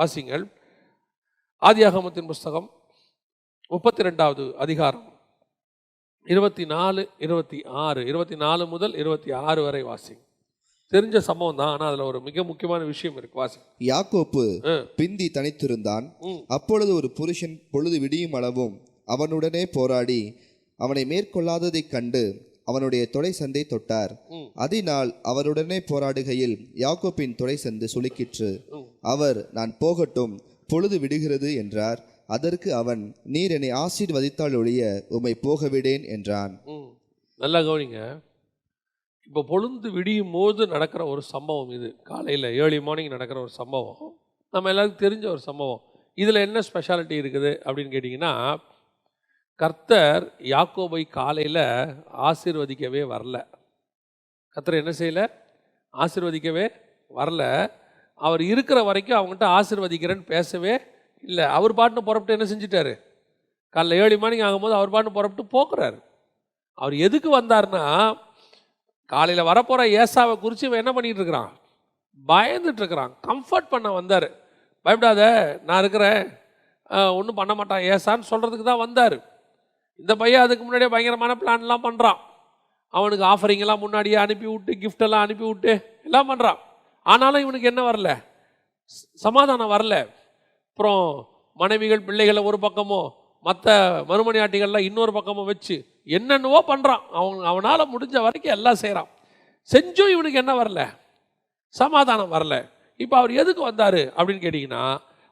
வாசிங்கள். ஆதியாகமத்தின் புஸ்தகம் முப்பத்தி ரெண்டாவது அதிகாரம். இருபத்தி நாலு இருபத்தி ஆறு இருபத்தி நாலு முதல் இருபத்தி ஆறு வரை வாசிங்க தெரிஞ்ச சம்பவம் தான் ஆனால் அதில் ஒரு மிக முக்கியமான விஷயம் இருக்கு வாசிங்க யாக்கோப்பு. பிந்தி தனித்திருந்தான். அப்பொழுது ஒரு புருஷன் பொழுது விடியும் அளவும் அவனுடனே போராடி அவனை மேற்கொள்ளாததைக் கண்டு அவனுடைய தொடை சந்தை தொட்டார். அதனால் அவருடனே போராடுகையில் யாக்கோப்பின் தொடை சந்து சுளுக்கிற்று. அவர் நான் போகட்டும் பொழுது விடுகிறது என்றார். அதற்கு அவன் நீர் என்னை ஆசீர்வதித்தால் ஒழிய உம்மை போக விடேன் என்றான் நல்லா கவனிங்க. இப்போ பொழுது விடியும் போது நடக்கிற ஒரு சம்பவம் இது. காலையில் ஏர்லி மார்னிங் நடக்கிற ஒரு சம்பவம். நம்ம எல்லாருக்கும் தெரிஞ்ச ஒரு சம்பவம். இதில் என்ன ஸ்பெஷாலிட்டி இருக்குது அப்படின்னு கேட்டிங்கன்னா கர்த்தர் யாக்கோபை காலையில் ஆசிர்வதிக்கவே வரல. கர்த்தர் என்ன செய்யல? ஆசிர்வதிக்கவே வரல. அவர் இருக்கிற வரைக்கும் அவங்ககிட்ட ஆசிர்வதிக்கிறேன்னு பேசவே இல்லை. அவர் பாட்டுன்னு புறப்பட்டு என்ன செஞ்சிட்டாரு? காலைல ஏழு மணிக்கு ஆகும்போது அவர் பாட்டுன்னு புறப்பட்டு போக்குறாரு. அவர் எதுக்கு வந்தார்னா காலையில் வரப்போகிற ஏசாவை குறித்து இவன் என்ன பண்ணிட்டு இருக்கிறான்? பயந்துட்டு இருக்கிறான். கம்ஃபர்ட் பண்ண வந்தார். பயப்படாத நான் இருக்கிறேன். ஒன்றும் பண்ண மாட்டான். ஏசான்னு சொல்கிறதுக்கு தான் வந்தார். இந்த பையன் அதுக்கு முன்னாடியே பயங்கரமான பிளான்லாம் பண்ணுறான் அவனுக்கு ஆஃபரிங்கெல்லாம் முன்னாடியே அனுப்பி விட்டு கிஃப்டெல்லாம் எல்லாம் அனுப்பி விட்டு எல்லாம் பண்ணுறான் ஆனாலும் இவனுக்கு என்ன வரல? சமாதானம் வரல. அப்புறம் மனைவிகள் பிள்ளைகளை ஒரு பக்கமோ மற்ற மறுமணியாட்டிகள்லாம் இன்னொரு பக்கமோ வச்சு என்னென்னவோ பண்ணுறான் அவன் அவனால் முடிஞ்ச வரைக்கும் எல்லாம் செய்கிறான் செஞ்சும் இவனுக்கு என்ன வரல? சமாதானம் வரல. இப்போ அவர் எதுக்கு வந்தார் அப்படின்னு கேட்டிங்கன்னா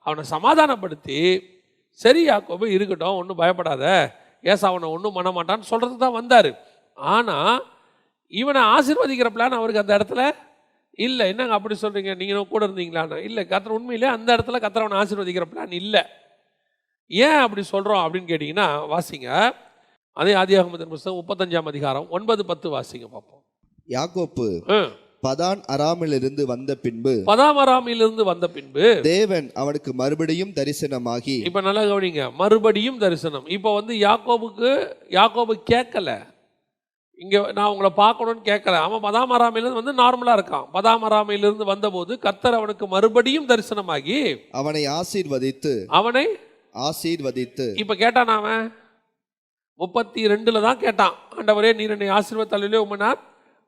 அவனை சமாதானப்படுத்தி சரியாக்கோபு இருக்கட்டும் ஒன்றும் பயப்படாத. ஏசா அவனை ஒன்றும் பண்ண மாட்டான்னு சொல்கிறதுக்கு தான் வந்தார். ஆனால் இவனை ஆசீர்வதிக்கிற பிளான் அவருக்கு அந்த இடத்துல இல்லை. என்னங்க அப்படி சொல்கிறீங்க நீங்கள் கூட இருந்தீங்களான்னு? இல்லை கத்திர உண்மையிலே அந்த இடத்துல கத்திரவனை ஆசீர்வதிக்கிற பிளான் இல்லை. ஏன் அப்படி சொல்கிறோம் அப்படின்னு கேட்டிங்கன்னா வாசிங்க. அதே ஆதியாகமத்தின் புஸ்தகம் முப்பத்தஞ்சாம் அதிகாரம் ஒன்பது பத்து வாசிங்க பார்ப்போம். யாக்கோப்பு. பதான் அராமிலிருந்து வந்த பின்பு பதாமராமிலிருந்து வந்த பின்பு தேவன் அவனுக்கு மறுபடியும் தரிசனமாகி இப்போ நல்லா கவனிங்க மறுபடியும் தரிசனம். இப்போ வந்து யாக்கோபுக்கு யாக்கோபு கேட்கல. இங்கே நான் உங்களை பார்க்கணும்னு கேட்கல. அவன் பதாமராமிலிருந்து வந்து நார்மலாக இருக்கான். பதாமராமிலிருந்து வந்தபோது கர்த்தர் அவனுக்கு மறுபடியும் தரிசனமாகி அவனை ஆசீர்வதித்து அவனை ஆசீர்வதித்து. இப்போ கேட்டான் அவன்? முப்பத்தி ரெண்டில் தான் கேட்டான். ஆண்டவரே நீர் என்னை ஆசீர்வத்தாலே நான்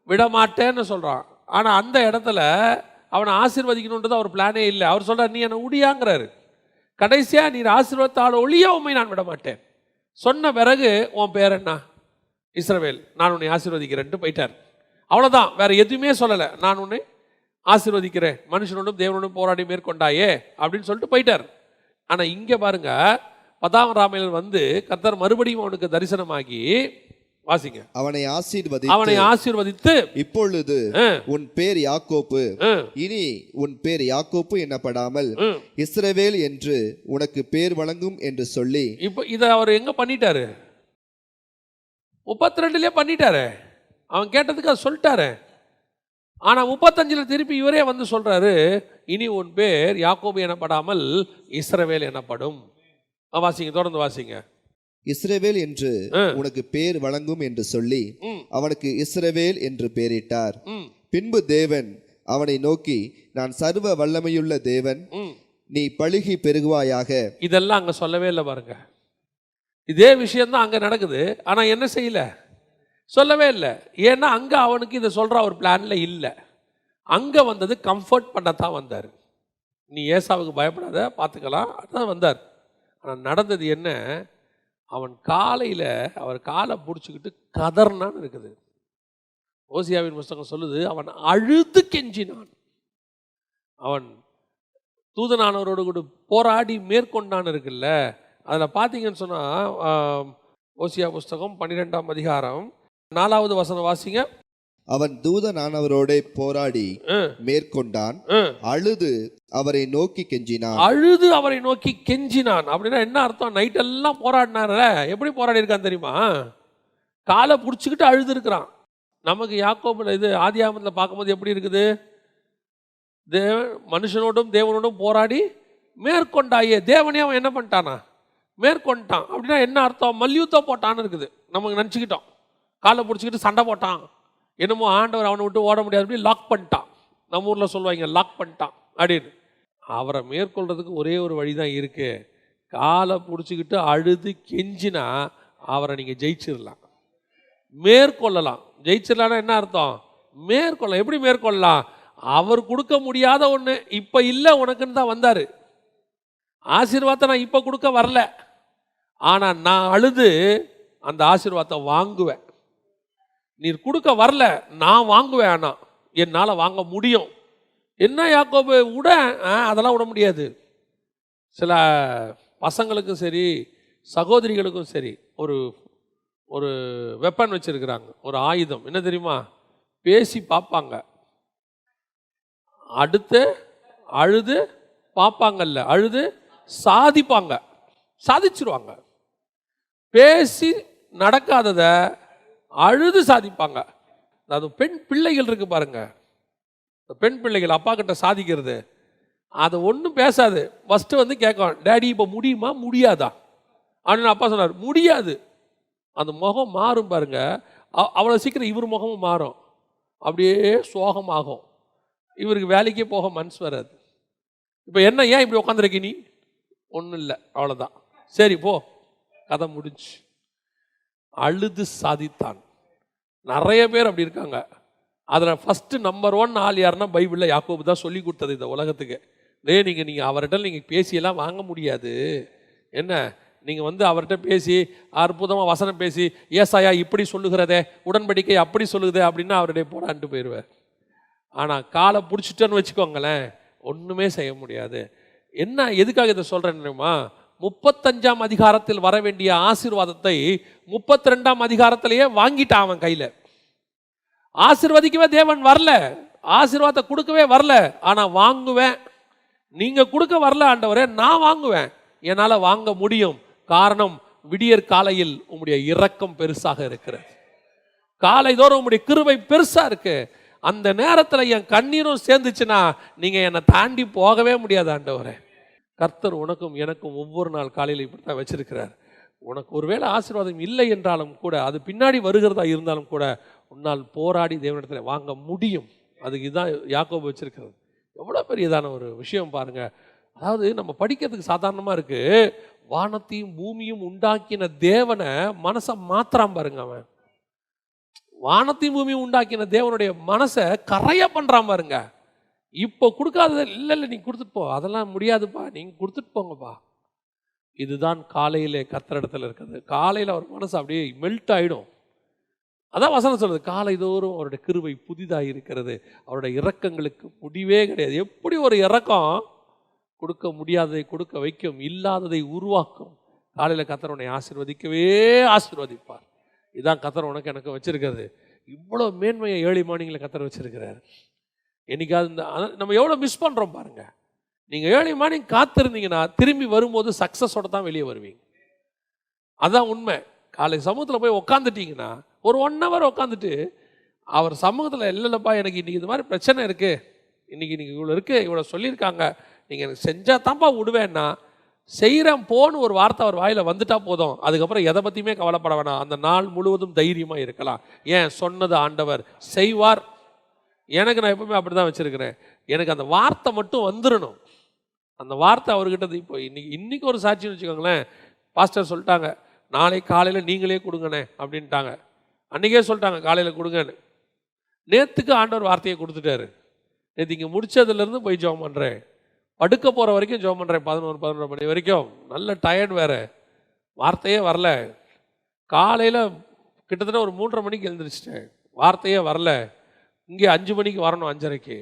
விடமாட்டேன்னு சொல்கிறான் ஆனால் அந்த இடத்துல அவனை ஆசீர்வதிக்கணுன்றது அவர் பிளானே இல்லை. அவர் சொல்கிறார் நீ என்னை உடியாங்கிறாரு. கடைசியாக நீர் ஆசீர்வத்தால் ஒளிய உண்மை நான் விட மாட்டேன் சொன்ன பிறகு உன் பேர் என்ன? இஸ்ரவேல் நான் உன்னை ஆசீர்வதிக்கிறேன்ட்டு போயிட்டார். அவ்வளோதான் வேறு எதுவுமே சொல்லலை. நான் உன்னை ஆசீர்வதிக்கிறேன். மனுஷனோடும் தேவனோடும் போராடி மேற்கொண்டாயே அப்படின்னு சொல்லிட்டு போயிட்டார். ஆனால் இங்கே பாருங்கள் பதாம் ராமையில் வந்து கர்த்தர் மறுபடியும் அவனுக்கு தரிசனமாகி வாசிங்க. அவனை ஆசீர்வதி அவனை ஆசீர்வதித்து இப்பொழுது உன் பேர் யாக்கோப்பு இனி உன் பேர் யாக்கோப்பு எனப்படாமல் ஆ. இஸ்ரவேல் என்று உனக்கு பேர் வழங்கும் என்று சொல்லி. இப்போ இதை அவர் எங்க பண்ணிட்டாரு? முப்பத்தி ரெண்டுலேயே பண்ணிட்டாரு. அவன் கேட்டதுக்கு அது சொல்லிட்டாரு. ஆனா முப்பத்தஞ்சுல திருப்பி இவரே வந்து சொல்றாரு இனி உன் பேர் யாக்கோபு எனப்படாமல் இஸ்ரவேல் எனப்படும் வாசிங்க தொடர்ந்து வாசிங்க. இஸ்ரவேல் என்று. உனக்கு பேர் வழங்கும் என்று சொல்லி அவனுக்கு இஸ்ரவேல் என்று பெயரிட்டார். பின்பு தேவன் அவனை நோக்கி நான் சர்வ வல்லமையுள்ள தேவன் நீ பழுகி பெருகுவாயாக. இதெல்லாம் அங்கே சொல்லவே இல்லை பாருங்க. இதே விஷயம்தான் அங்கே நடக்குது. ஆனால் என்ன செய்யல? சொல்லவே இல்லை. ஏன்னா அங்கே அவனுக்கு இதை சொல்கிற ஒரு பிளானில் இல்லை. அங்கே வந்தது கம்ஃபர்ட் பண்ணத்தான் வந்தார். நீ ஏசாவுக்கு பயப்படாத பார்த்துக்கலாம் அதான் வந்தார். ஆனால் நடந்தது என்ன? அவன் காலையில் அவர் காலை பிடிச்சிக்கிட்டு கதர்னான்னு இருக்குது. ஓசியாவின் புஸ்தகம் சொல்லுது அவன் அழுது கெஞ்சினான். அவன் தூதனானவரோடு கூட போராடி மேற்கொண்டான் இருக்குல்ல. அதில் பார்த்தீங்கன்னு சொன்னால் ஓசியா புஸ்தகம் பன்னிரெண்டாம் அதிகாரம் நாலாவது வசனம் வாசிங்க. அவன் தூதனானவரோடே போராடி மேற்கொண்டான். அழுது அவரை நோக்கி கெஞ்சினான். அழுது அவரை நோக்கி கெஞ்சினான். அப்படின்னா என்ன அர்த்தம்? நைட் எல்லாம் போராடினார்ல. எப்படி போராடி இருக்கான் தெரியுமா? காலை பிடிச்சிக்கிட்டு அழுது இருக்கிறான் நமக்கு யாக்கோபில் இது ஆதியாமத்தில் பார்க்கும்போது எப்படி இருக்குது? தேவ மனுஷனோடும் தேவனோடும் போராடி மேற்கொண்டாயே தேவனே அவன் என்ன பண்ணிட்டானா? மேற்கொண்டான். அப்படின்னா என்ன அர்த்தம்? மல்யுத்தம் போட்டான்னு இருக்குது. நமக்கு நினச்சிக்கிட்டோம். காலை பிடிச்சிக்கிட்டு சண்டை போட்டான். என்னமோ ஆண்டவர் அவனை விட்டு ஓட முடியாது அப்படி லாக் பண்ணிட்டான். நம்ம ஊரில் சொல்லுவாங்க லாக் பண்ணிட்டான் அப்படின்னு. அவரை மேற்கொள்றதுக்கு ஒரே ஒரு வழி தான் இருக்குது காலை பிடிச்சிக்கிட்டு அழுது கெஞ்சினா அவரை நீங்கள் ஜெயிச்சிடலாம். மேற்கொள்ளலாம். ஜெயிச்சிடலான்னா என்ன அர்த்தம்? மேற்கொள்ளலாம். எப்படி மேற்கொள்ளலாம்? அவர் கொடுக்க முடியாத ஒன்று இப்போ இல்லை உனக்குன்னு தான் வந்தார். ஆசீர்வாதத்தை நான் இப்போ கொடுக்க வரல. ஆனால் நான் அழுது அந்த ஆசீர்வாதத்தை வாங்குவேன். நீர் கொடுக்க வரல நான் வாங்குவேன் ஆனால் என்னால் வாங்க முடியும். என்ன யாக்கோபு விட ஆ, அதெல்லாம் விட முடியாது. சில பசங்களுக்கும் சரி சகோதரிகளுக்கும் சரி ஒரு ஒரு வெப்பன் வச்சிருக்கிறாங்க ஒரு ஆயுதம். என்ன தெரியுமா? பேசி பார்ப்பாங்க அடுத்து அழுது பார்ப்பாங்கல்ல அழுது சாதிப்பாங்க. சாதிச்சிருவாங்க. பேசி நடக்காததை அழுது சாதிப்பாங்க. அது பெண் பிள்ளைகள் இருக்கு பாருங்க. பெண் பிள்ளைகள் அப்பா கிட்ட சாதிக்கிறது. அது ஒன்றும் பேசாது. ஃபஸ்ட்டு வந்து கேட்கும் டேடி இப்போ முடியுமா? முடியாதா? அப்படின்னு அப்பா சொன்னார். முடியாது. அந்த முகம் மாறும் பாருங்க. அவ்வளோ சீக்கிரம் இவர் முகமும் மாறும். அப்படியே சோகமாகும். இவருக்கு வேலைக்கே போக மனசு வராது. இப்போ என்ன ஏன் இப்படி உட்காந்துருக்கீ நீ? ஒன்றும் இல்லை. அவ்வளோதான் சரி போ. கதை முடிஞ்சு அழுது சாதித்தான். நிறைய பேர் அப்படி இருக்காங்க. அதில் ஃபஸ்ட்டு நம்பர் ஒன் ஆள் யாருன்னா பைபிளில் யாக்கோபு தான் சொல்லி கொடுத்தது இந்த உலகத்துக்கு. டேய் நீங்கள் நீங்கள் அவர்கிட்ட நீங்கள் பேசியெல்லாம் வாங்க முடியாது. என்ன? நீங்கள் வந்து அவர்கிட்ட பேசி அற்புதமாக வசனம் பேசி ஏசாயா இப்படி சொல்லுகிறதே உடன்படிக்கை அப்படி சொல்லுதே அப்படின்னா அவருடைய போடான்ட்டு போயிடுவேன் ஆனால் காலை பிடிச்சிட்டேன்னு வச்சுக்கோங்களேன் ஒன்றுமே செய்ய முடியாது. என்ன எதுக்காக இதை சொல்கிறேன் தெரியுமா? முப்பத்தஞ்சாம் அதிகாரத்தில் வர வேண்டிய ஆசீர்வாதத்தை முப்பத்தி ரெண்டாம் அதிகாரத்திலேயே வாங்கிட்டான் அவன் கையில். ஆசிர்வதிக்கவே தேவன் வரல. ஆசீர்வாதத்தை கொடுக்கவே வரல. ஆனால் வாங்குவேன். நீங்கள் கொடுக்க வரல ஆண்டவரே நான் வாங்குவேன். என்னால் வாங்க முடியும். காரணம் விடியற் காலையில் உங்களுடைய இரக்கம் பெருசாக இருக்கிறது. காலை தோறும் உங்களுடைய கிருவை பெருசாக இருக்கு. அந்த நேரத்தில் என் கண்ணீரும் சேர்ந்துச்சுன்னா நீங்கள் என்னை தாண்டி போகவே முடியாது ஆண்டவரே. கர்த்தர் உனக்கும் எனக்கும் ஒவ்வொரு நாள் காலையில் இப்படி தான் வச்சிருக்கிறார். உனக்கு ஒருவேளை ஆசீர்வாதம் இல்லை என்றாலும் கூட அது பின்னாடி வருகிறதா இருந்தாலும் கூட உன்னால் போராடி தேவனிடத்தில் வாங்க முடியும். அதுக்கு இதுதான் யாக்கோபு வச்சிருக்கிறது. எவ்வளோ பெரியதான ஒரு விஷயம் பாருங்க. அதாவது நம்ம படிக்கிறதுக்கு சாதாரணமாக இருக்கு. வானத்தையும் பூமியும் உண்டாக்கின தேவனை மனசை மாத்திராம பாருங்க அவன். வானத்தையும் பூமியும் உண்டாக்கின தேவனுடைய மனசை கரைய பண்ணுறான் பாருங்க. இப்போ கொடுக்காதது இல்லை இல்லை நீ கொடுத்துட்டு போ. அதெல்லாம் முடியாதுப்பா. நீங்கள் கொடுத்துட்டு போங்கப்பா. இதுதான் காலையிலே கத்தரிடத்துல இருக்கிறது. காலையில் அவர் மனசு அப்படியே மெல்ட் ஆகிடும் அதான் வசனம் சொல்லுது. காலை தோறும் அவருடைய கிருவை புதிதாக இருக்கிறது. அவருடைய இறக்கங்களுக்கு முடிவே கிடையாது. எப்படி ஒரு இறக்கம் கொடுக்க முடியாததை கொடுக்க வைக்கும். இல்லாததை உருவாக்கும். காலையில் கத்தர் உன்னை ஆசீர்வதிக்கவே ஆசீர்வதிப்பார். இதான் கத்தர் உனக்கு எனக்கு வச்சுருக்கிறது. இவ்வளோ மேன்மையை ஏழை மார்னிங்கில் கத்தர் வச்சுருக்கிறார். என்னைக்காவது இந்த நம்ம எவ்வளோ மிஸ் பண்ணுறோம் பாருங்கள் நீங்கள் ஏழை மார்னிங் காத்திருந்தீங்கன்னா திரும்பி வரும்போது சக்ஸஸோட தான் வெளியே வருவீங்க. அதுதான் உண்மை. காலை சமூகத்தில் போய் உக்காந்துட்டீங்கன்னா ஒரு ஒன் ஹவர் உட்காந்துட்டு அவர் சமூகத்தில் இல்லைல்லப்பா எனக்கு இன்றைக்கி இது மாதிரி பிரச்சனை இருக்குது இன்றைக்கி இன்றைக்கி இவ்வளோ இருக்குது இவ்வளோ சொல்லியிருக்காங்க. நீங்கள் எனக்கு செஞ்சால் தான்ப்பா விடுவேன்னா செய்கிறேன் போன்னு ஒரு வார்த்தை அவர் வாயில் வந்துட்டா போதும். அதுக்கப்புறம் எதை பற்றியுமே கவலைப்பட வேணாம். அந்த நாள் முழுவதும் தைரியமாக இருக்கலாம். ஏன்? சொன்னது ஆண்டவர். செய்வார். எனக்கு நான் எப்பவுமே அப்படி தான் வச்சுருக்கிறேன். எனக்கு அந்த வார்த்தை மட்டும் வந்துடணும் அந்த வார்த்தை அவர்கிட்ட இப்போ இன்னைக்கு இன்றைக்கி ஒரு சாட்சின்னு வச்சுக்கோங்களேன். பாஸ்டர் சொல்லிட்டாங்க நாளை காலையில் நீங்களே கொடுங்கண்ணே அப்படின்ட்டாங்க. அன்றைக்கே சொல்லிட்டாங்க காலையில் கொடுங்கன்னு. நேற்றுக்கு ஆண்டவர் வார்த்தையை கொடுத்துட்டாரு. நேற்று இங்கே முடிச்சதுலேருந்து போய் ஜெபம் பண்ணுறேன் படுக்க போகிற வரைக்கும் ஜோம் பண்ணுறேன் பதினோரு பதினொரு மணி வரைக்கும். நல்ல டயர்ட் வேறு. வார்த்தையே வரல. காலையில் கிட்டத்தட்ட ஒரு மூன்றரை மணிக்கு எழுந்திரிச்சிட்டேன். வார்த்தையே வரல. இங்கே அஞ்சு மணிக்கு வரணும் அஞ்சரைக்கு.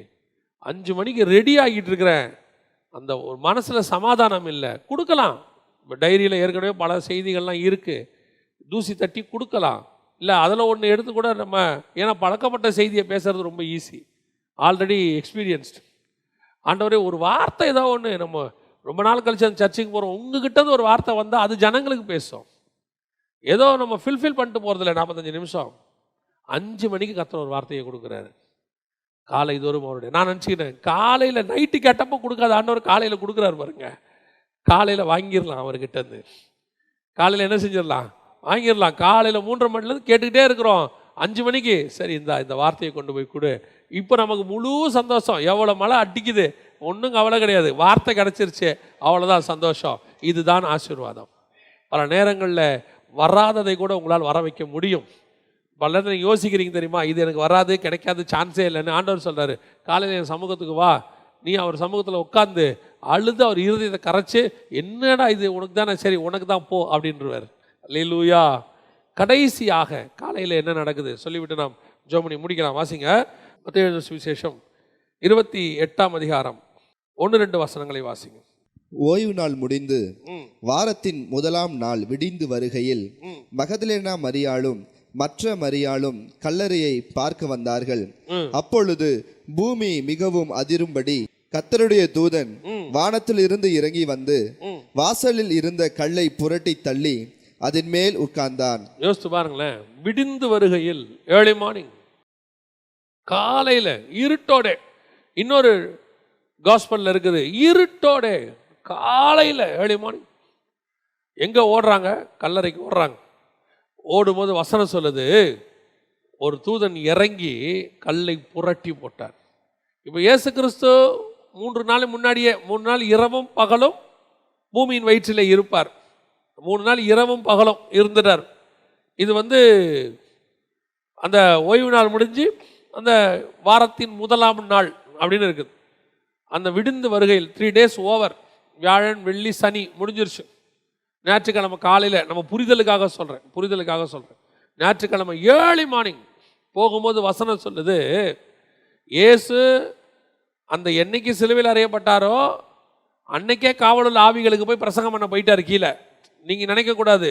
அஞ்சு மணிக்கு ரெடி ஆகிட்டு இருக்கிறேன். அந்த ஒரு மனசில் சமாதானம் இல்லை. கொடுக்கலாம். இப்போ டைரியில் ஏற்கனவே பல செய்திகள்லாம் இருக்குது தூசி தட்டி கொடுக்கலாம். இல்லை அதில் ஒன்று எடுத்து கூட நம்ம ஏன்னா பழக்கப்பட்ட செய்தியை பேசுகிறது ரொம்ப ஈஸி ஆல்ரெடி எக்ஸ்பீரியன்ஸ்டு ஆண்டவரே ஒரு வார்த்தை ஏதோ ஒன்று நம்ம ரொம்ப நாள் கழிச்சு அந்த சர்ச்சுக்கு போகிறோம் உங்ககிட்ட ஒரு வார்த்தை வந்தால் அது ஜனங்களுக்கு பேசும். ஏதோ நம்ம ஃபில்ஃபில் பண்ணிட்டு போகிறதில்ல நாற்பத்தஞ்சு நிமிஷம். அஞ்சு மணிக்கு கத்துற ஒரு வார்த்தையை கொடுக்குறாரு. காலை தோறும் அவருடைய நான் நினச்சிக்கிறேன் காலையில் நைட்டு கேட்டப்போ கொடுக்காத ஆண்டவர் காலையில் கொடுக்குறாரு பாருங்க. காலையில் வாங்கிடலாம் அவர்கிட்டருந்து. காலையில் என்ன செஞ்சிடலாம்? வாங்கிடலாம். காலையில் மூன்றரை மணிலேருந்து கேட்டுக்கிட்டே இருக்கிறோம். அஞ்சு மணிக்கு. சரி இந்த இந்த வார்த்தையை கொண்டு போய் கொடு. இப்போ நமக்கு முழு சந்தோஷம். எவ்வளோ மழை அடிக்குது? ஒன்றும் கவலை கிடையாது. வார்த்தை கிடச்சிருச்சு. அவ்வளோதான் சந்தோஷம். இதுதான் ஆசீர்வாதம். பல நேரங்களில் வராததை கூட உங்களால் வர வைக்க முடியும். பல நேரத்தில் யோசிக்கிறீங்க தெரியுமா? இது எனக்கு வராது கிடைக்காது சான்ஸே இல்லைன்னு ஆண்டவர் சொல்றாரு. காலையில் என் சமூகத்துக்கு வா. நீ அவர் சமூகத்தில் உட்காந்து அழுது அவர் இருதயத்தை கரைச்சு என்னடா இது? உனக்கு தானே? சரி உனக்கு தான் போ அப்படின்றவர். லூயா கடைசியாக காலையில் என்ன நடக்குது? சொல்லிவிட்டு நாம் ஜோமணி முடிக்கலாம். வாசிங்க. மத்தேயு சுவிசேஷம் இருபத்தி எட்டாம் அதிகாரம். ஒன்று ரெண்டு வசனங்களை வாசிங்க. ஓய்வு நாள் முடிந்து வாரத்தின் முதலாம் நாள் விடிந்து வருகையில். மகதலேனா மரியாளும் மற்ற மரியாளும் கல்லறையை பார்க்க வந்தார்கள். அப்பொழுது பூமி மிகவும் அதிரும்படி கத்தருடைய தூதன். வானத்தில் இருந்து இறங்கி வந்து வாசலில் இருந்த கல்லை புரட்டி தள்ளி அதன் மேல் உட்கார்ந்தான். யோசித்து பாருங்களேன். விடிந்து வருகையில் ஏர்லி மார்னிங் காலையில் இருட்டோட. இன்னொரு காஸ்பல்ல இருக்குது இருட்டோட. காலையில் ஏர்லி மார்னிங் எங்கே ஓடுறாங்க? கல்லறைக்கு ஓடுறாங்க. ஓடும்போது வசனம் சொல்லுது ஒரு தூதன் இறங்கி கல்லை புரட்டி போட்டார். இப்போ இயேசு கிறிஸ்து மூன்று நாள் முன்னாடியே மூணு நாள் இரவும் பகலும் பூமியின் வயிற்றில் இருப்பார். மூணு நாள் இரவும் பகலும் இருந்துட்டார். இது வந்து அந்த ஓய்வு நாள் முடிஞ்சு அந்த வாரத்தின் முதலாம் நாள் அப்படின்னு இருக்குது. அந்த விடுந்து வருகையில் த்ரீ டேஸ் ஓவர் வியாழன் வெள்ளி சனி முடிஞ்சிருச்சு. ஞாயிற்றுக்கிழமை காலையில் நம்ம புரிதலுக்காக சொல்கிறேன் புரிதலுக்காக சொல்கிறேன் ஞாயிற்றுக்கிழமை ஏர்லி மார்னிங் போகும்போது வசனம் சொல்லுது இயேசு அந்த என்னைக்கு சிலுவையில் அறையப்பட்டாரோ அன்னைக்கே காவலுள்ள ஆவிகளுக்கு போய் பிரசங்கம் பண்ண போயிட்டார் கீழே. நீங்கள் நினைக்கக்கூடாது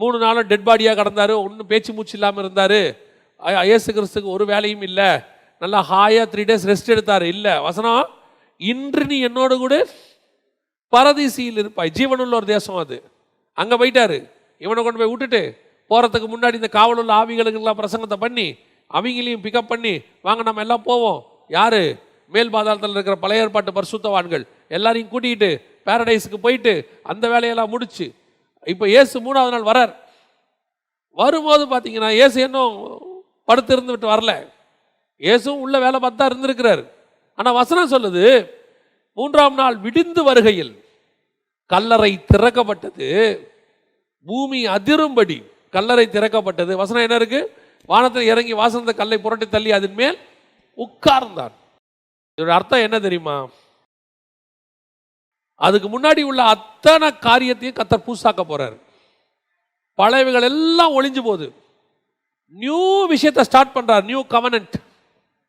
மூணு நாளும் டெட் பாடியாக கிடந்தார் ஒன்றும் பேச்சு மூச்சு இல்லாமல் இருந்தார். இயேசு கிறிஸ்துக்கு ஒரு வேலையும் இல்லை. நல்லா ஹாயாக த்ரீ டேஸ் ரெஸ்ட் எடுத்தார். இல்லை வசனம் இன்று நீ என்னோடு கூட பரதீசியில் இருப்பாய். ஜீவனுள்ள ஒரு தேசம் அது. அங்கே போயிட்டாரு. இவனை கொண்டு போய் விட்டுட்டு போகிறதுக்கு முன்னாடி இந்த காவலுள்ள ஆவிகளுக்கெல்லாம் பிரசங்கத்தை பண்ணி அவங்களையும் பிக்கப் பண்ணி வாங்க நம்ம எல்லாம் போவோம். யார்? மேல் பாதாளத்தில் இருக்கிற பழைய ஏற்பாட்டு பரிசுத்தவான்கள். எல்லாரையும் கூட்டிகிட்டு பேரடைஸுக்கு போயிட்டு அந்த வேலையெல்லாம் முடிச்சு. இப்போ ஏசு மூணாவது நாள் வரார். வரும்போது பார்த்தீங்கன்னா ஏசு இன்னும் படுத்து இருந்து விட்டு வரல. இயேசும் உள்ள வேலை பார்த்தா இருந்திருக்கிறார். ஆனால் வசனம் சொல்லுது மூன்றாம் நாள் விடிந்து வருகையில் கல்லறை திறக்கப்பட்டது. பூமி அதிரும்படி கல்லறை திறக்கப்பட்டது. வசனம் என்ன இருக்கு? வானத்தில் இறங்கி வாசந்த கல்லை புரட்டி தள்ளி அதன் மேல் உட்கார்ந்தான் இதோட அர்த்தம் என்ன தெரியுமா? அதுக்கு முன்னாடி உள்ள அத்தனை காரியத்தையும் கத்தர் பூசாக்க போறார். பழையவைகள் எல்லாம் ஒளிஞ்சு போகுது. நியூ விஷயத்தை ஸ்டார்ட் பண்றார். நியூ கவனன்ட்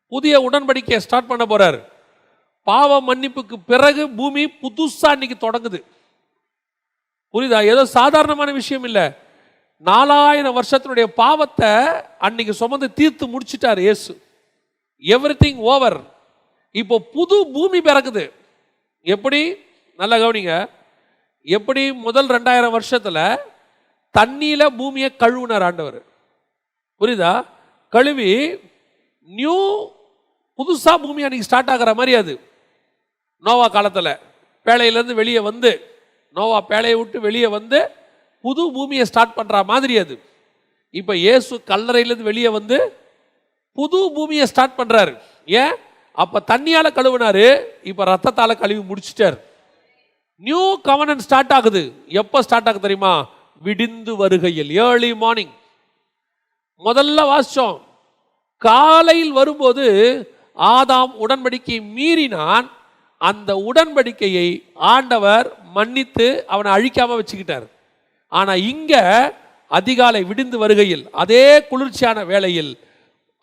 புதிய உடன்படிக்கையை ஸ்டார்ட் பண்ண போறார். பாவ மன்னிப்புக்கு பிறகு பூமி புதுசா இன்னைக்கு தொடங்குது. புரியுதா? ஏதோ சாதாரணமான விஷயம் இல்லை. நாலாயிரம் வருஷத்தினுடைய பாவத்தை அன்னைக்கு சுமந்து தீர்த்து முடிச்சிட்டார் இயேசு. எவ்ரி திங் ஓவர் இப்போ புது பூமி பிறக்குது. எப்படி? நல்லா கவனிங்க. எப்படி முதல் ரெண்டாயிரம் வருஷத்தில் தண்ணியில் பூமியை கழுவுனார் ஆண்டவர். புரியுதா? கழுவி நியூ புதுசாக பூமி அன்றைக்கி ஸ்டார்ட் ஆகிற மாதிரி அது. நோவா காலத்தில். பேழையிலேருந்து வெளியே வந்து நோவா பேழையை விட்டு வெளியே வந்து புது பூமியை ஸ்டார்ட் பண்ணுற மாதிரி அது. இப்போ இயேசு கல்லறையிலேருந்து வெளியே வந்து புது பூமியை ஸ்டார்ட் பண்ணுறாரு ஏன்? அப்போ தண்ணியால் கழுவினார் இப்போ ரத்தத்தால் கழுவி முடிச்சிட்டார். நியூ கவனன் ஸ்டார்ட் ஆகுது. எப்போ ஸ்டார்ட் ஆகுது தெரியுமா? விடிந்து வருகையில் ஏர்லி மார்னிங் முதல்ல வாசித்தோம் காலையில் வரும்போது ஆதாம் உடன்படிக்கை மீறினான் அந்த உடன்படிக்கையை ஆண்டவர் மன்னித்து அவனை அழிக்காமல் வச்சுக்கிட்டார். ஆனால் இங்கே அதிகாலை விடிந்து வருகையில் அதே குளிர்ச்சியான வேளையில்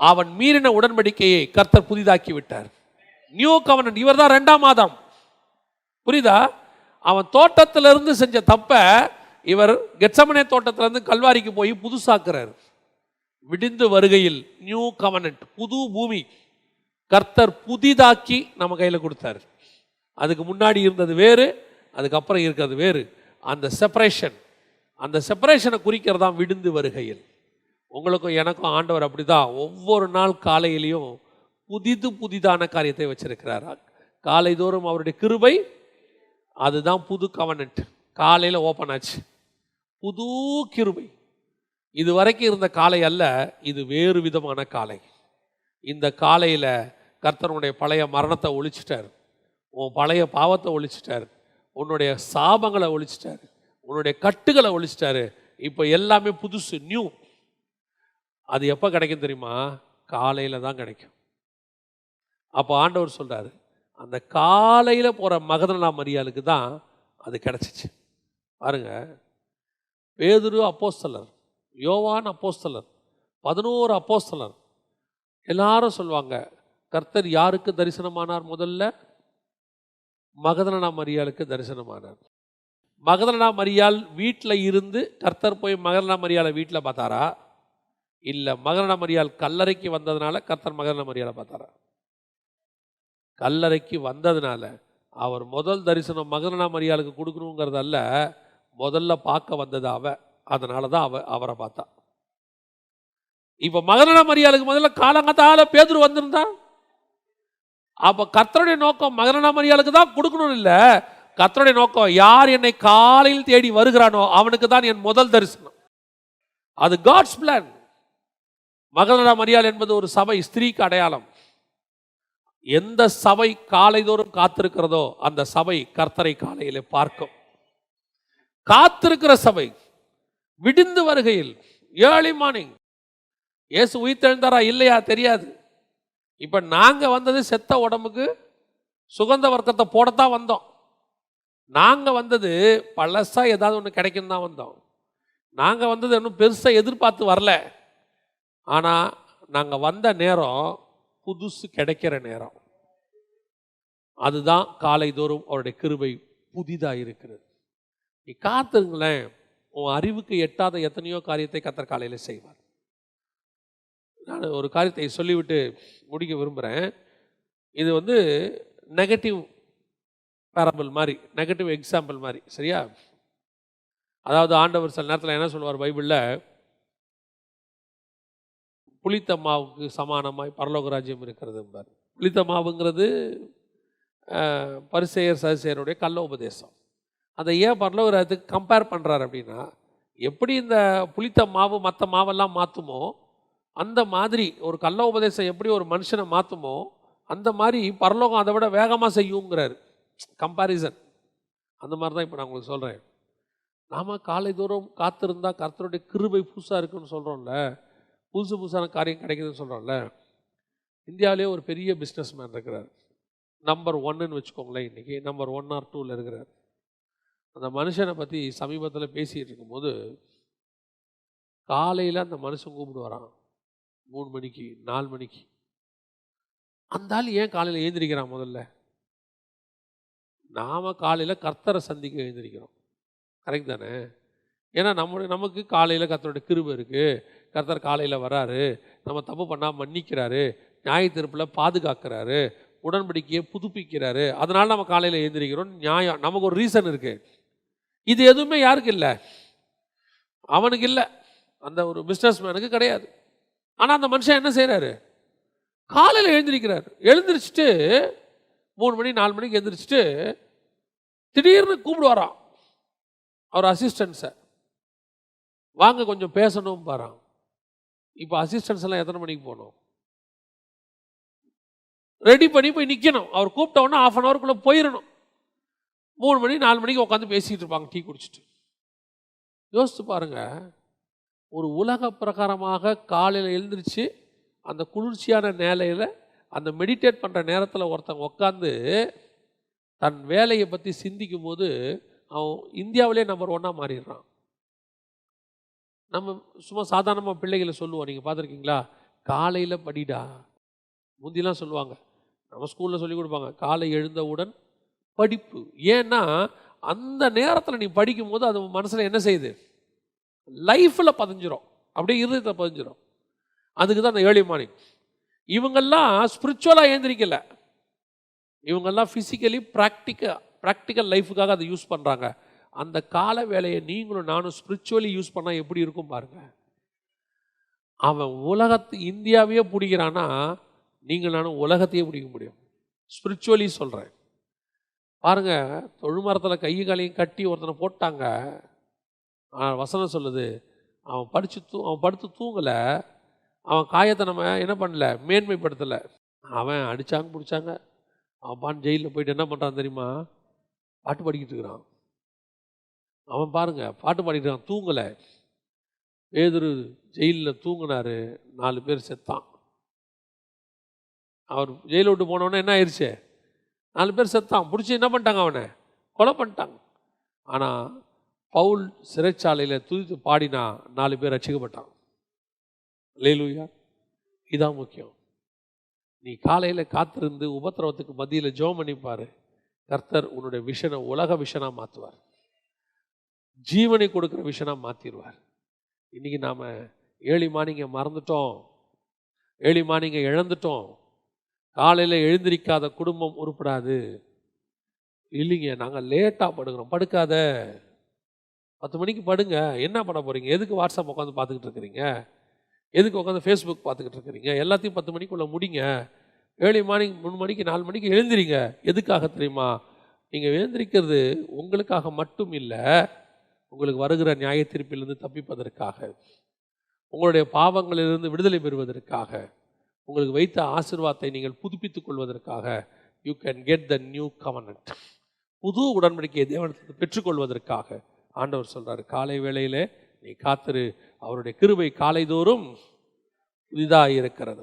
அவன் மீறின உடன்படிக்கையை கர்த்தர் புதிதாக்கி விட்டார். நியூ கவனன் இவர் தான் ரெண்டாம் மாதம். புரியுதா? அவன் தோட்டத்திலிருந்து செஞ்ச தப்ப இவர் கெட்சமனே தோட்டத்திலிருந்து கல்வாரிக்கு போய் புதுசாக்குறார். விடிந்து வருகையில் நியூ கவனன்ட் புது பூமி. கர்த்தர் புதிதாக்கி நம்ம கையில் கொடுத்தாரு. அதுக்கு முன்னாடி இருந்தது வேறு அதுக்கப்புறம் இருக்கிறது வேறு. அந்த செப்பரேஷன் அந்த செப்பரேஷனை குறிக்கிறது தான் விடுந்து வருகையில். உங்களுக்கும் எனக்கும் ஆண்டவர் அப்படிதான் ஒவ்வொரு நாள் காலையிலையும் புதிது புதிதான காரியத்தை வச்சிருக்கிறார். காலைதோறும் அவருடைய கிருபை அதுதான் புது கவனட் காலையில் ஓப்பன் ஆச்சு. புது கிருபை. இது வரைக்கும் இருந்த காலை அல்ல இது வேறு விதமான காலை. இந்த காலையில் கர்த்தனுடைய பழைய மரணத்தை ஒழிச்சிட்டார். உன் பழைய பாவத்தை ஒழிச்சிட்டாரு. உன்னுடைய சாபங்களை ஒழிச்சிட்டாரு. உன்னுடைய கட்டுகளை ஒழிச்சிட்டாரு. இப்போ எல்லாமே புதுசு நியூ அது எப்போ கிடைக்கும் தெரியுமா? காலையில் தான் கிடைக்கும். அப்போ ஆண்டவர் சொல்கிறாரு அந்த காலையில் போகிற மகதனா மரியாளுக்கு தான் அது கிடச்சிச்சு. பாருங்க பேதுரு அப்போஸ்தலர் யோவான் அப்போஸ்தலர் பதினோரு அப்போஸ்தலர். எல்லாரும் சொல்லுவாங்க கர்த்தர் யாருக்கு தரிசனமானார் முதல்ல? மகதனா மரியாளுக்கு தரிசனமானார். மகதனா மரியாள் வீட்டில் இருந்து கர்த்தர் போய் மகதனா மரியாளை வீட்டில் பார்த்தாரா? இல்லை மகதனா மரியாள் கல்லறைக்கு வந்ததுனால கர்த்தர் மகதனா மரியாளை பார்த்தாரா? கல்லறைக்கு வந்ததுனால அவர் முதல் தரிசனம் மகதனா மரியாளுக்கு கொடுக்கணுங்கிறதல்ல முதல்ல பார்க்க வந்தது அவ. அதனால தான் அவ அவரை பார்த்தா. இப்போ மகதனா மரியாளுக்கு முதல்ல காலங்கத்தால பேதுரு வந்திருந்தா? அப்போ கர்த்தருடைய நோக்கம் மகதனா மரியாளுக்கு தான் கொடுக்கணும் இல்லை. கர்த்தருடைய நோக்கம் யார் என்னை காலையில் தேடி வருகிறானோ அவனுக்கு தான் என் முதல் தரிசனம். அது காட்ஸ் பிளான் மகதனா மரியாள் என்பது ஒரு சபை ஸ்திரீக்கு அடையாளம். எந்த சபை காலைதோறும் காத்திருக்கிறதோ அந்த சபை கர்த்தரை காலையில் பார்க்கும். காத்திருக்கிற சபை விடிந்து வருகையில் ஏர்லி மார்னிங் இயேசு உயிர்த்தெழுந்தாரா இல்லையா தெரியாது. இப்போ நாங்கள் வந்தது செத்த உடம்புக்கு சுகந்த வர்க்கத்தை போடத்தான் வந்தோம். நாங்கள் வந்தது பழசாக ஏதாவது ஒன்று கிடைக்கும் தான் வந்தோம். நாங்கள் வந்தது இன்னும் பெருசாக எதிர்பார்த்து வரல. ஆனால் நாங்கள் வந்த நேரம் புதுசு கிடைக்கிற நேரம். அதுதான் காலைதோறும் அவருடைய கிருபை புதிதாக இருக்கிறது. நீ காத்துருங்களேன். உன் அறிவுக்கு எட்டாத எத்தனையோ காரியத்தை கத்தர் காலையில் செய்வார். நான் ஒரு காரியத்தை சொல்லிவிட்டு முடிக்க விரும்புகிறேன் இது வந்து நெகட்டிவ் பேரபிள் மாதிரி நெகட்டிவ் எக்ஸாம்பிள் மாதிரி சரியா? அதாவது ஆண்டவர் சில நேரத்தில் என்ன சொல்லுவார் பைபிளில்? புளித்த மாவுக்கு சமானமாய் பரலோக ராஜ்யம் இருக்கிறது என்பார். புளித்த மாவுங்கிறது பரிசெயர் பரிசேயர் கள்ள உபதேசம். அதை ஏன் பரலோக ராஜ்யத்துக்கு கம்பேர் பண்ணுறாரு அப்படின்னா எப்படி இந்த புளித்த மாவு மற்ற மாவெல்லாம் மாற்றுமோ அந்த மாதிரி ஒரு கள்ள உபதேசம் எப்படி ஒரு மனுஷனை மாற்றுமோ அந்த மாதிரி பரலோகம் அதை விட வேகமாக செய்யுங்கிறாரு. கம்பாரிசன் அந்த மாதிரி தான் இப்போ நான் உங்களுக்கு சொல்கிறேன் நாம் காலை தூரம் காத்திருந்தால் கர்த்தருடைய கிருபை புதுசாக இருக்குன்னு சொல்கிறோம்ல புதுசு புதுசான காரியம் கிடைக்குதுன்னு சொல்கிறோம்ல இந்தியாவிலே ஒரு பெரிய பிஸ்னஸ் மேன் இருக்கிறார் நம்பர் ஒன்னுன்னு வச்சுக்கோங்களேன் இன்றைக்கி நம்பர் ஒன் ஆர் டூவில் இருக்கிறார். அந்த மனுஷனை பற்றி சமீபத்தில் பேசிகிட்டு இருக்கும்போது காலையில் அந்த மனுஷன் கூப்பிடுவாரான் மூணு மணிக்கு நாலு மணிக்கு. அந்த ஆள் ஏன் காலையில் எழுந்திரிக்கிறான் முதல்ல? நாம் காலையில் கர்த்தரை சந்திக்க எழுந்திரிக்கிறோம். கரெக்ட் தானே? ஏன்னா நம்முடைய நமக்கு காலையில் கர்த்தருடைய கிருபை இருக்குது கர்த்தர் காலையில் வராரு. நம்ம தப்பு பண்ணால் மன்னிக்கிறாரு. நியாய தீர்ப்பில் பாதுகாக்கிறாரு. உடன்படிக்கையை புதுப்பிக்கிறாரு. அதனால் நம்ம காலையில் எழுந்திரிக்கிறோம். நியாயம் நமக்கு ஒரு ரீசன் இருக்குது இது எதுவுமே யாருக்கு இல்லை? அவனுக்கு இல்லை. அந்த ஒரு பிஸ்னஸ் மேனுக்கு கிடையாது. ஆனால் அந்த மனுஷன் என்ன செய்கிறாரு காலையில் எழுந்திரிக்கிறார். எழுந்திரிச்சிட்டு மூணு மணி நாலு மணிக்கு எழுந்திரிச்சிட்டு திடீர்னு கூப்பிடுவாராம். அவர் அசிஸ்டன்ஸை வாங்க கொஞ்சம் பேசணும் பாராம். இப்போ அசிஸ்டன்ஸ் எல்லாம் எத்தனை மணிக்கு போகணும்? ரெடி பண்ணி போய் நிற்கணும் அவர் கூப்பிட்ட உடனே ஆஃப் அன் ஹவருக்குள்ளே போயிடணும் மூணு மணி நாலு மணிக்கு உட்காந்து பேசிக்கிட்டு இருப்பாங்க டீ குடிச்சிட்டு. யோசித்து பாருங்கள் ஒரு உலக பிரகாரமாக காலையில் எழுந்திரிச்சு அந்த குளிர்ச்சியான நேலையில் அந்த மெடிடேட் பண்ணுற நேரத்தில் ஒருத்தன் உட்காந்து தன் வேலையை பற்றி சிந்திக்கும் போது அவன் இந்தியாவிலே நம்பர் ஒன்னாக மாறிடுறான். நம்ம சும்மா சாதாரணமாக பிள்ளைகளை சொல்லுவோம் நீங்கள் பார்த்துருக்கீங்களா? காலையில் படிடா. முந்திலாம் சொல்லுவாங்க நம்ம ஸ்கூலில் சொல்லி கொடுப்பாங்க காலை எழுந்தவுடன் படிப்பு. ஏன்னா அந்த நேரத்தில் நீ படிக்கும்போது அது மனசில் என்ன செய்யுது? லைஃப்பில் பதிஞ்சிரும். அப்படியே இருதயத்தில் பதிஞ்சிரும். அதுக்கு தான் அந்த ஏர்லி மார்னிங் இவங்கெல்லாம் ஸ்பிரிச்சுவலாக ஏந்திரிக்கல இவங்கெல்லாம் ஃபிசிக்கலி ப்ராக்டிக்கல் ப்ராக்டிக்கல் லைஃபுக்காக அதை யூஸ் பண்ணுறாங்க அந்த கால வேலையை நீங்களும் நானும் ஸ்பிரிச்சுவலி யூஸ் பண்ணால் எப்படி இருக்கும் பாருங்க. அவன் உலகத்து இந்தியாவையே பிடிக்கிறான்னா நீங்கள் நானும் உலகத்தையே பிடிக்க முடியும். ஸ்பிரிச்சுவலி சொல்கிறேன் பாருங்கள் தொழுமரத்தில் கை காலையும் கட்டி ஒருத்தனை போட்டாங்க. வசனம் சொல்லுது அவன் படித்து தூ அவன் படுத்து தூங்கலை அவன் காயத்தை நம்ம என்ன பண்ணல மேன்மைப்படுத்தலை. அவன் அடித்தாங்க பிடிச்சாங்க. அவன் பான் ஜெயிலில் போயிட்டு என்ன பண்ணுறான் தெரியுமா? பாட்டு பாடிக்கிட்டு இருக்கிறான். அவன் பாருங்கள் பாட்டு பாடிட்டு இருக்கான் தூங்கலை. பேதுரு ஜெயிலில் தூங்கினாரு நாலு பேர் செத்தான். அவர் ஜெயிலை விட்டு போனவொடனே என்ன ஆயிடுச்சு நாலு பேர் செத்தான். பிடிச்சி என்ன பண்ணிட்டாங்க அவனை? கொலை பண்ணிட்டாங்க. ஆனால் பவுல் சிறைச்சாலையில் துதித்து பாடினா நாலு பேர் ரசிக்கப்பட்டான் லேலூயா இதான் முக்கியம். நீ காலையில் காத்திருந்து உபத்திரவத்துக்கு மத்தியில் ஜோம் பண்ணிப்பார் கர்த்தர் உன்னுடைய விஷனை உலக விஷனாக மாற்றுவார் ஜீவனை கொடுக்குற விஷனாக மாற்றிடுவார் இன்றைக்கி நாம் ஏழி மானிங்க மறந்துட்டோம். ஏழி மானிங்க இழந்துட்டோம். காலையில் எழுந்திரிக்காத குடும்பம் உருப்படாது. இல்லைங்க நாங்கள் லேட்டாக படுக்கிறோம். படுக்காத. பத்து மணிக்கு படுங்க. என்ன பண்ண போகிறீங்க எதுக்கு வாட்ஸ்அப் உட்காந்து பார்த்துக்கிட்டு இருக்கிறீங்க? எதுக்கு உட்காந்து ஃபேஸ்புக் பார்த்துக்கிட்டு இருக்கிறீங்க? எல்லாத்தையும் பத்து மணிக்குள்ளே முடிங்க. ஏழு மார்னிங் மூணு மணிக்கு நாலு மணிக்கு எழுந்திரிங்க. எதுக்காக தெரியுமா? நீங்கள் எழுந்திரிக்கிறது உங்களுக்காக மட்டும் இல்லை உங்களுக்கு வருகிற நியாய தீர்ப்பிலிருந்து தப்பிப்பதற்காக உங்களுடைய பாவங்களிலிருந்து விடுதலை பெறுவதற்காக உங்களுக்கு வைத்த ஆசிர்வாதத்தை நீங்கள் புதுப்பித்துக் கொள்வதற்காக you can get the new covenant புது உடன்படிக்கையை தேவனத்தை பெற்றுக்கொள்வதற்காக ஆண்டவர் சொல்கிறார் காலை வேளையிலே நீ காத்திரு அவருடைய கிருபை காலைதோறும் புதிதாக இருக்கிறது